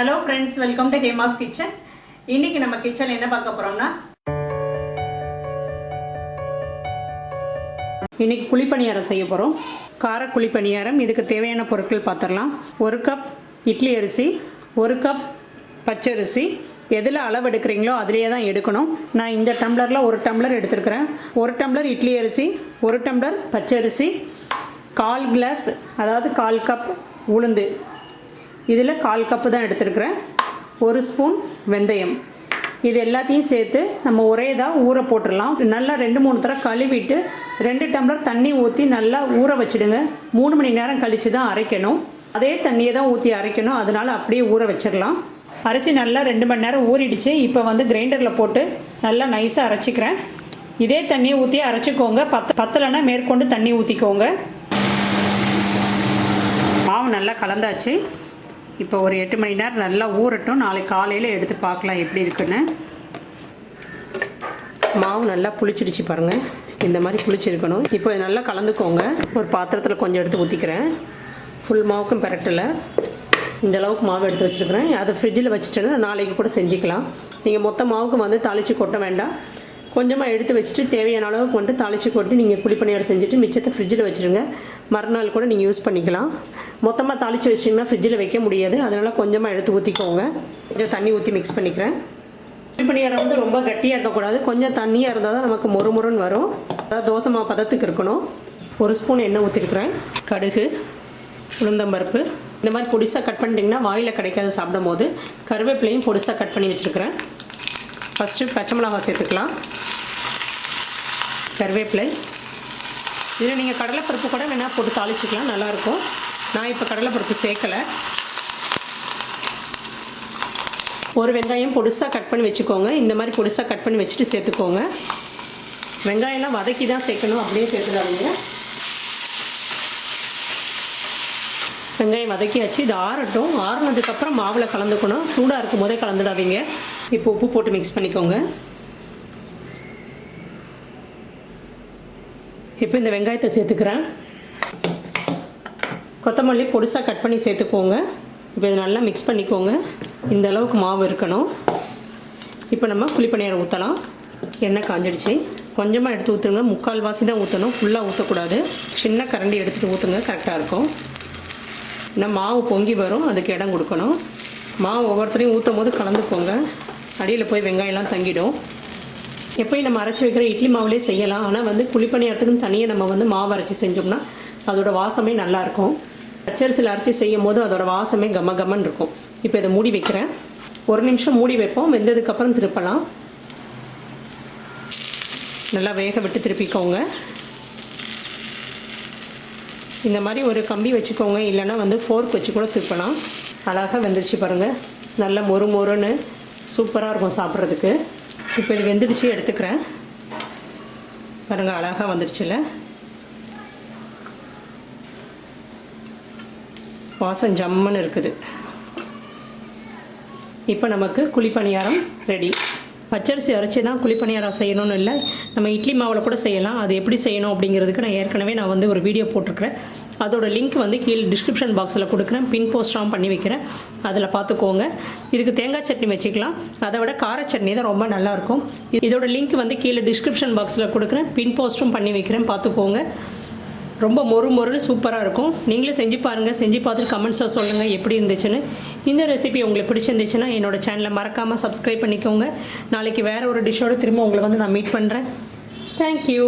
Hello friends welcome to Hema's kitchen இன்னைக்கு நம்ம kitchen என்ன பார்க்க போறோம்னா இன்னைக்கு குழிப்பணியாரம் செய்ய போகிறோம் கார குழிப்பணியாரம் இதுக்கு தேவையான பொருட்கள் பார்த்துடலாம் ஒரு கப் இட்லி அரிசி ஒரு கப் பச்சரிசி. எதில் அளவு எடுக்கிறீங்களோ அதிலேயே தான் எடுக்கணும். நான் இந்த டம்ளரில் ஒரு டம்ளர் எடுத்துருக்கிறேன். ஒரு டம்ளர் இட்லி அரிசி ஒரு டம்ளர் பச்சரிசி கால் கிளாஸ் அதாவது கால் கப் உளுந்து. இதில் கால் கப்பு தான் எடுத்துருக்குறேன். ஒரு ஸ்பூன் வெந்தயம். இது எல்லாத்தையும் சேர்த்து நம்ம ஒரே இதாக ஊற போட்டுடலாம். நல்லா ரெண்டு மூணு தடவை கழுவிட்டு ரெண்டு டம்ளர் தண்ணி ஊற்றி நல்லா ஊற வச்சிடுங்க. மூணு மணி நேரம் கழித்து தான் அரைக்கணும். அதே தண்ணியை தான் ஊற்றி அரைக்கணும். அதனால அப்படியே ஊற வச்சிடலாம். அரிசி நல்லா ரெண்டு மணி நேரம் ஊறிடுச்சு. இப்போ வந்து கிரைண்டரில் போட்டு நல்லா நைஸாக அரைச்சிக்கிறேன். இதே தண்ணியை ஊற்றி அரைச்சிக்கோங்க. பத்து பத்தலைன்னா மேற்கொண்டு தண்ணி ஊற்றிக்கோங்க மாவு நல்லா கலந்தாச்சு. இப்போ ஒரு எட்டு மணி நேரம் நல்லா ஊறட்டும். நாளைக்கு காலையில் எடுத்து பார்க்கலாம் எப்படி இருக்குன்னு. மாவு நல்லா புளிச்சிருச்சு பாருங்கள் இந்த மாதிரி புளிச்சிருக்கணும். இப்போ இது நல்லா கலந்துக்கோங்க. ஒரு பாத்திரத்தில் கொஞ்சம் எடுத்து ஊற்றிக்கிறேன் ஃபுல் மாவுக்கும் பெரட்டலை. இந்த அளவுக்கு மாவு எடுத்து வச்சுருக்கிறேன். அதை ஃப்ரிட்ஜில் வச்சுட்டேன்னா நாளைக்கு கூட செஞ்சுக்கலாம். நீங்கள் மொத்த மாவுக்கு வந்து தாளித்து கொட்ட வேண்டாம். கொஞ்சமாக எடுத்து வச்சுட்டு தேவையான அளவுக்கு வந்துட்டு தாளித்து கொட்டி நீங்கள் குழிப்பணியாரம் செஞ்சுட்டு மிச்சத்தை ஃப்ரிட்ஜில் வச்சுருங்க. மறுநாள் கூட நீங்கள் யூஸ் பண்ணிக்கலாம். மொத்தமாக தாளித்து வச்சிங்கன்னா ஃப்ரிட்ஜில் வைக்க முடியாது. அதனால் கொஞ்சமாக எடுத்து ஊற்றிக்கோங்க கொஞ்சம் தண்ணி ஊற்றி மிக்ஸ் பண்ணிக்கிறேன். குழிப்பணியாரம் வந்து ரொம்ப கட்டியாக இருக்கக்கூடாது. கொஞ்சம் தண்ணியாக இருந்தால் தான் நமக்கு மொறுமொறுன்னு வரும். அதாவது தோசை மா பதத்துக்கு இருக்கணும். ஒரு ஸ்பூன் எண்ணெய் ஊற்றிருக்கிறேன் கடுகு உளுந்தம்பருப்பு. இந்த மாதிரி பொடிசாக கட் பண்ணிட்டிங்கன்னா வாயில் கிடைக்காது சாப்பிடும் போது கருவேப்பிலையும் பொடிசாக கட் பண்ணி வச்சுருக்கிறேன். ஃபஸ்ட்டு பச்சை மிளகாய் சேர்த்துக்கலாம். கருவேப்பிலை. இதில் நீங்கள் கடலைப்பருப்பு கூட வேணால் போட்டு தாளிச்சிக்கலாம் நல்லாயிருக்கும். நான் இப்போ கடலைப்பருப்பு சேர்க்கலை. ஒரு வெங்காயம் பொடிசாக கட் பண்ணி வச்சுக்கோங்க. இந்த மாதிரி பொடிசாக கட் பண்ணி வச்சுட்டு சேர்த்துக்கோங்க. வெங்காயம்லாம் வதக்கி தான் சேர்க்கணும். அப்படியே சேர்த்துக்காதீங்க வெங்காயம் வதக்கியாச்சு. இது ஆறட்டும். ஆறுனதுக்கப்புறம் மாவில் கலந்துக்கணும். சூடாக இருக்கும் போதே கலந்துடாதீங்க. இப்போ உப்பு போட்டு மிக்ஸ் பண்ணிக்கோங்க. இப்போ இந்த வெங்காயத்தை சேர்த்துக்கிறேன். கொத்தமல்லி பொடிசாக கட் பண்ணி சேர்த்துக்கோங்க. இப்போ இதை நல்லா மிக்ஸ் பண்ணிக்கோங்க. இந்த அளவுக்கு மாவு இருக்கணும். இப்போ நம்ம குழிப்பணியாரம் ஊற்றலாம் எண்ணெய் காஞ்சிடுச்சு. கொஞ்சமாக எடுத்து ஊற்றுங்க முக்கால் வாசி தான் ஊற்றணும் ஃபுல்லாக ஊற்றக்கூடாது சின்ன கரண்டி எடுத்துகிட்டு ஊற்றுங்க கரெக்டாக இருக்கும். ஏன்னா மாவு பொங்கி வரும். அதுக்கு இடம் கொடுக்கணும். மாவு ஒவ்வொருத்தரையும் ஊற்றும் போது கலந்துக்கோங்க. அடியில் போய் வெங்காயம்லாம் தங்கிடும். எப்பயும் நம்ம அரைச்சி வைக்கிற இட்லி மாவுலேயே செய்யலாம். ஆனால் வந்து குழிப்பணியாரத்துக்குன்னு தனியாக நம்ம வந்து மாவு அரைச்சி செஞ்சோம்னா அதோட வாசமே நல்லாயிருக்கும். பச்சரிசியில் அரைச்சி செய்யும் போது அதோட வாசமே கம கமன்னு இருக்கும். இப்போ இதை மூடி வைக்கிறேன். ஒரு நிமிஷம் மூடி வைப்போம். வெந்ததுக்கப்புறம் திருப்பலாம். நல்லா வேக விட்டு திருப்பிக்கோங்க. இந்த மாதிரி ஒரு கம்பி வச்சுக்கோங்க. இல்லைன்னா வந்து ஃபோர்க் வச்சு கூட திருப்பலாம். அழகாக வெந்துருச்சு பாருங்கள் நல்ல மொறு மொறுன்னு சூப்பராக இருக்கும் சாப்பிட்றதுக்கு. இப்போ இது வெந்துடுச்சு எடுத்துக்கிறேன். பாருங்கள் அழகாக வந்துடுச்சுல. வாசம் ஜம்முன்னு இருக்குது. இப்போ நமக்கு குழிப்பணியாரம் ரெடி. பச்சரிசி அரைச்சி தான் குழிப்பணியாரம் செய்யணும்னு இல்லை. நம்ம இட்லி மாவில் கூட செய்யலாம். அது எப்படி செய்யணும் அப்படிங்கிறதுக்கு நான் ஏற்கனவே நான் வந்து ஒரு வீடியோ போட்டிருக்கிறேன். அதோட லிங்க் வந்து கீழே டிஸ்கிரிப்ஷன் பாக்ஸில் கொடுக்குறேன். பின் போஸ்டாகவும் பண்ணி வைக்கிறேன். அதில் பார்த்துக்கோங்க இதுக்கு தேங்காய் சட்னி வச்சுக்கலாம். அதை விட கார சட்னி தான் ரொம்ப நல்லாயிருக்கும் இதோட லிங்க் வந்து கீழே டிஸ்கிரிப்ஷன் பாக்ஸில் கொடுக்குறேன். பின் போஸ்ட்டும் பண்ணி வைக்கிறேன். பார்த்துக்கோங்க ரொம்ப மொறு மொறுன்னு சூப்பராக இருக்கும். நீங்களே செஞ்சு பாருங்கள் செஞ்சு பார்த்துட்டு கமெண்ட்ஸாக சொல்லுங்கள் எப்படி இருந்துச்சுன்னு. இந்த ரெசிபி உங்களுக்கு பிடிச்சிருந்துச்சுன்னா என்னோடய சேனலை மறக்காமல் சப்ஸ்கிரைப் பண்ணிக்கோங்க. நாளைக்கு வேறு ஒரு டிஷ்ஷோடு திரும்ப உங்களை வந்து நான் மீட் பண்ணுறேன் தேங்க்யூ